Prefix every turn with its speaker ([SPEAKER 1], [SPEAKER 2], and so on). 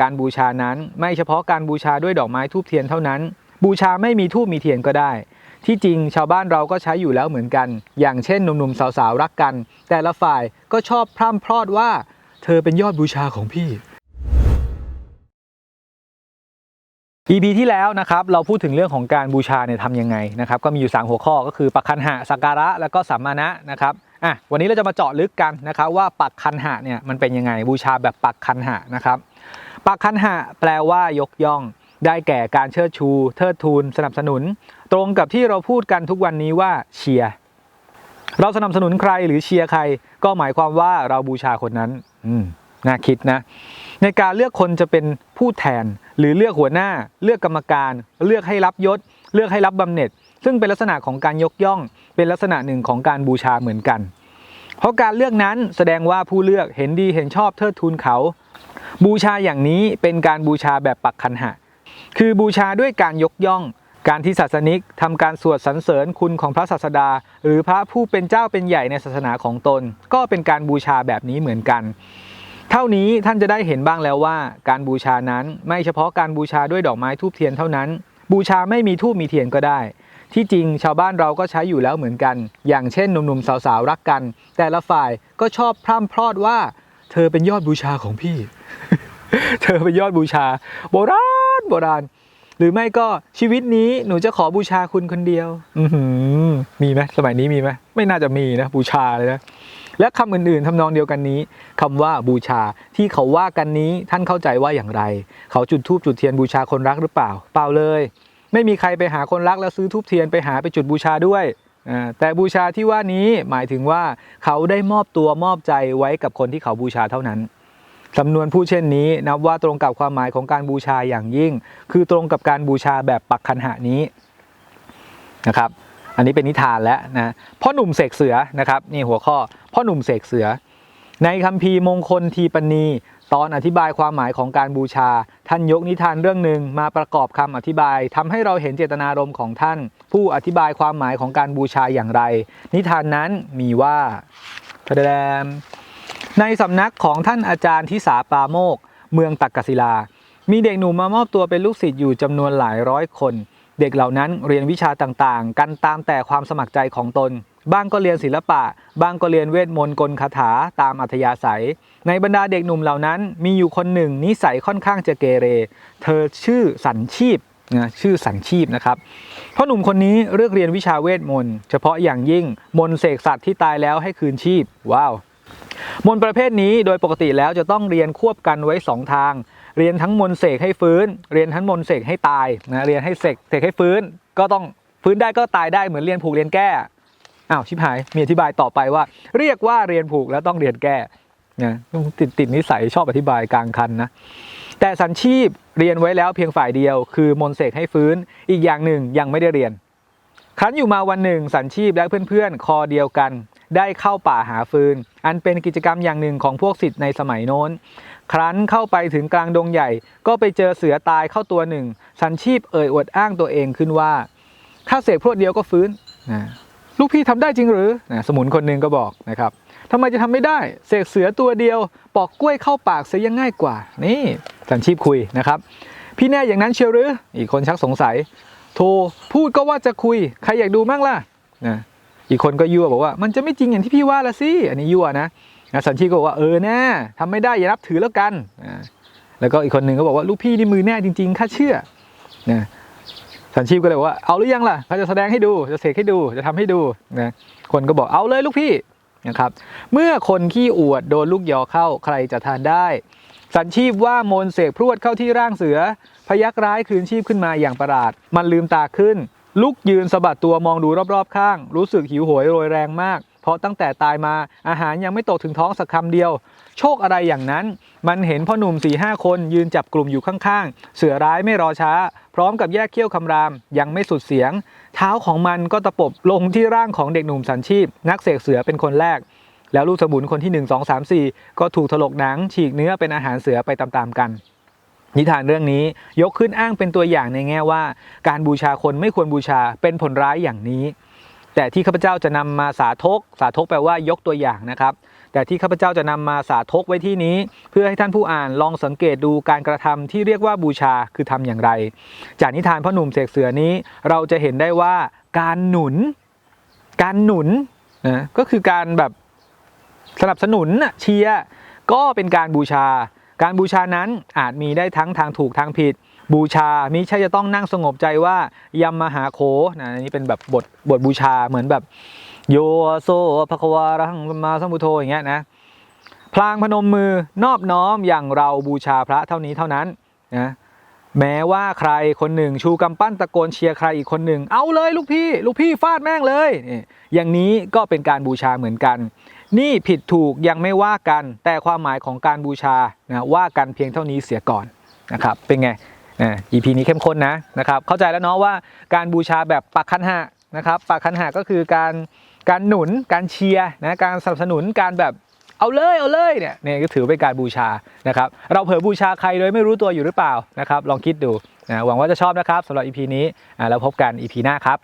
[SPEAKER 1] การบูชานั้นไม่เฉพาะการบูชาด้วยดอกไม้ทูบเทียนเท่านั้น บูชาไม่มีทูบมีเทียนก็ได้ ที่จริงชาวบ้านเราก็ใช้อยู่แล้วเหมือนกัน อย่างเช่นหนุ่มๆสาวๆรักกัน แต่ละฝ่ายก็ชอบพร่ำพรอดว่า เธอเป็นยอดบูชาของพี่ EP ที่แล้วนะครับเราพูดถึงเรื่องของการบูชาเนี่ยทำยังไงนะครับก็มีอยู่ 3 หัวข้อก็คือปักคันหะสักการะแล้วก็สัมมาณะนะครับอะวันนี้เราจะมาเจาะลึกกันนะครับว่าปักคันหะเนี่ยมันเป็นยังไงบูชาแบบปักคันหะนะครับ ปักคันหะแปลว่ายกย่อง ได้แก่การเชิดชู เทิดทูน สนับสนุน ตรงกับที่เราพูดกันทุกวันนี้ว่าเชียร์เราสนับสนุนใครหรือเชียร์ใคร ก็หมายความว่าเราบูชาคนนั้น อืมน่าคิดนะ ในการเลือกคนจะเป็นผู้แทน หรือเลือกหัวหน้า เลือกกรรมการ เลือกให้รับยศ เลือกให้รับบำเหน็จ ซึ่งเป็นลักษณะของการยกย่อง เป็นลักษณะหนึ่งของการบูชาเหมือนกัน เพราะการเลือกนั้นแสดงว่าผู้เลือกเห็นดีเห็นชอบเทิดทูนเขา บูชาอย่างนี้เป็นการบูชาแบบปักคันหะ คือบูชาด้วยการยกย่อง การที่ศาสนิกทำการสวดสรรเสริญคุณของพระศาสดา หรือพระผู้เป็นเจ้าเป็นใหญ่ในศาสนาของตน ก็เป็นการบูชาแบบนี้เหมือนกัน เท่านี้ท่านจะได้เห็นบ้างแล้วว่า การบูชานั้นไม่เฉพาะการบูชาด้วยดอกไม้ทูบเทียนเท่านั้น บูชาไม่มีทูบมีเทียนก็ได้ที่จริงชาวบ้านเราก็ใช้อยู่แล้วเหมือนกัน อย่างเช่นหนุ่มๆสาวๆรักกัน แต่ละฝ่ายก็ชอบพร่ำพรอดว่า เธอเป็นยอดบูชาของพี่ เธอเป็นยอดบูชา โบราณโบราณ หรือไม่ก็ชีวิตนี้หนูจะขอบูชาคุณคนเดียว อืมีไหมสมัยนี้มีไหมไม่น่าจะมีนะบูชาเลยนะและคำอื่นๆทำนองเดียวกันนี้คำว่าบูชาที่เขาว่ากันนี้ท่านเข้าใจว่าอย่างไร เขาจุดธูปจุดเทียนบูชาคนรักหรือเปล่า เปล่าเลย ไม่มีใครไปหาคนรักแล้วซื้อธูปเทียนไปหาไปจุดบูชาด้วย แต่บูชาที่ว่านี้หมายถึงว่าเขาได้มอบตัวมอบใจไว้กับคนที่เขาบูชาเท่านั้นสำนวนผู้เช่นนี้นับว่าตรงกับความหมายของการบูชาอย่างยิ่ง คือตรงกับการบูชาแบบปักคันหะนี้นะครับ อันนี้เป็นนิทานแล้วนะพ่อหนุ่มเสกเสือนะครับนี่หัวข้อพ่อหนุ่มเสกเสือ ในคัมภีร์มงคลทีปณี ตอนอธิบายความหมายของการบูชา ท่านยกนิทานเรื่องหนึ่งมาประกอบคำอธิบายทำให้เราเห็นเจตนารมณ์ของท่าน ผู้อธิบายความหมายของการบูชาอย่างไร นิทานนั้นมีว่าทะแดมในสำนักของท่านอาจารย์ทิสาปาโมก เมืองตักกศิลา มีเด็กหนุ่มมามอบตัวเป็นลูกศิษย์อยู่จำนวนหลายร้อยคน เด็กเหล่านั้นเรียนวิชาต่างๆ กันตามแต่ความสมัครใจของตน บ้างก็เรียนศิลปะ บ้างก็เรียนเวทมนต์กลคาถาตามอัธยาศัย ในบรรดาเด็กหนุ่มเหล่านั้น มีอยู่คนหนึ่งนิสัยค่อนข้างจะเกเร เธอชื่อสันชีพนะชื่อสันชีพนะครับพ่อหนุ่มคนนี้เลือกเรียนวิชาเวทมนต์เฉพาะอย่างยิ่งมนต์เสกสัตว์ที่ตายแล้วให้คืนชีพ ว้าว มนต์ประเภทนี้โดยปกติแล้วจะต้องเรียนควบกันไว้ 2 ทาง เรียนทั้งมนต์เสกให้ฟื้น เรียนทั้งมนต์เสกให้ตายนะเรียนให้เสกเสกให้ฟื้นก็ต้องฟื้นได้ก็ตายได้เหมือนเรียนผูกเรียนแก้ อ้าวชิบหายมีอธิบายต่อไปว่า เรียกว่าเรียนผูกแล้วต้องเรียนแก้นะติดติดนิสัยชอบอธิบายกลางคันนะแต่สัญชีพเรียนไว้แล้วเพียงฝ่ายเดียว คือมนเสกให้ฟื้นอีกอย่างหนึ่งยังไม่ได้เรียนครั้นอยู่มาวันหนึ่งสันชีพและเพื่อนๆ คอเดียวกัน ได้เข้าป่าหาฟืน อันเป็นกิจกรรมอย่างหนึ่งของพวกศิษย์ในสมัยโน้น ครั้นเข้าไปถึงกลางดงใหญ่ ก็ไปเจอเสือตายเข้าตัวหนึ่ง สันชีพเอ่ยอวดอ้างตัวเองขึ้นว่าข้าเสกพวดเดียวก็ฟื้นนะ ลูกพี่ทำได้จริงหรือนะสมุนคนหนึ่งก็บอกนะครับทำไมจะทำไม่ได้ เสกเสือตัวเดียว ปอกกล้วยเข้าปากเสียยังง่ายกว่า นี่สันชีพคุยนะครับ พี่แน่อย่างนั้นเชียวหรือ อีกคนชักสงสัย โทรพูดก็ว่าจะคุย ใครอยากดูมั่งล่ะนะอีกคนก็ยั่วบอกว่า มันจะไม่จริงอย่างที่พี่ว่าละสิ อันนี้ยั่วนะนะสันชีพก็บอกว่าเออแน่ทำไม่ได้อย่านับถือแล้วกันนะแล้วก็อีกคนหนึ่งก็บอกว่าลูกพี่นี่มือแน่จริงๆข้าเชื่อนะ สันชีพก็เลยบอกว่าเอาหรือยังล่ะเขาจะแสดงให้ดูจะเสกให้ดูจะทำให้ดูนะคนก็บอกเอาเลยลูกพี่นะครับ เมื่อคนขี้อวดโดนลูกยอเข้าใครจะทานได้ สันชีพว่ามนเสกพรวดเข้าที่ร่างเสือ พยักร้ายคืนชีพขึ้นมาอย่างประหลาด มันลืมตาขึ้น ลุกยืนสะบัดตัวมองดูรอบๆข้าง รู้สึกหิวโหยโรยแรงมาก เพราะตั้งแต่ตายมาอาหารยังไม่ตกถึงท้องสักคำเดียว โชคอะไรอย่างนั้น มันเห็นพ่อหนุ่มสี่ห้าคนยืนจับกลุ่มอยู่ข้างๆ เสือร้ายไม่รอช้า พร้อมกับแยกเขี้ยวคำราม ยังไม่สุดเสียง เท้าของมันก็ตะปบลงที่ร่างของเด็กหนุ่มสันชีพ นักเสกเสือเป็นคนแรก แล้วลูกสมุนคนที่ 1 2 3 4 ก็ถูกถลกหนัง ฉีกเนื้อเป็นอาหารเสือไปตามๆกันนิทานเรื่องนี้ยกขึ้นอ้างเป็นตัวอย่างในแง่ว่า การบูชาคนไม่ควรบูชาเป็นผลร้ายอย่างนี้ แต่ที่ข้าพเจ้าจะนำมาสาธกสาธกแปลว่ายกตัวอย่างนะครับ แต่ที่ข้าพเจ้าจะนำมาสาธกไว้ที่นี้ เพื่อให้ท่านผู้อ่านลองสังเกตดูการกระทำที่เรียกว่าบูชาคือทำอย่างไร จากนิทานพ่อหนุ่มเสกเสือนี้เราจะเห็นได้ว่าการหนุน การหนุนนะก็คือการแบบสนับสนุนเชียร์ก็เป็นการบูชา การบูชานั้นอาจมีได้ทั้งทางถูกทางผิด บูชามิใช่จะต้องนั่งสงบใจว่ายำมหาโคนะอันนี้เป็นแบบบทบทบูชาเหมือนแบบโยโซภควารังสัมมาสัมพุโธอย่างเงี้ยนะพลางพนมมือนอบน้อมอย่างเราบูชาพระเท่านี้เท่านั้นนะแม้ว่าใครคนหนึ่งชูกำปั้นตะโกนเชียร์ใครอีกคนหนึ่ง เอาเลยลูกพี่ ลูกพี่ฟาดแม่งเลย อย่างนี้ก็เป็นการบูชาเหมือนกัน นี่ผิดถูกยังไม่ว่ากัน แต่ความหมายของการบูชานะว่ากันเพียงเท่านี้เสียก่อนนะครับเป็นไง อ่า EP นี้เข้มข้นนะนะครับ เข้าใจแล้วเนาะว่าการบูชาแบบปักคันหะนะครับปักคันหะก็คือการการหนุนการเชียร์นะการสนับสนุนการแบบเอาเลยเอาเลยเนี่ยเนี่ยก็ถือเป็นการบูชานะครับ เราเผลอบูชาใครโดยไม่รู้ตัวอยู่หรือเปล่านะครับ ลองคิดดูนะหวังว่าจะชอบนะครับสำหรับ EP นี้อ่าแล้วพบกัน EP หน้าครับ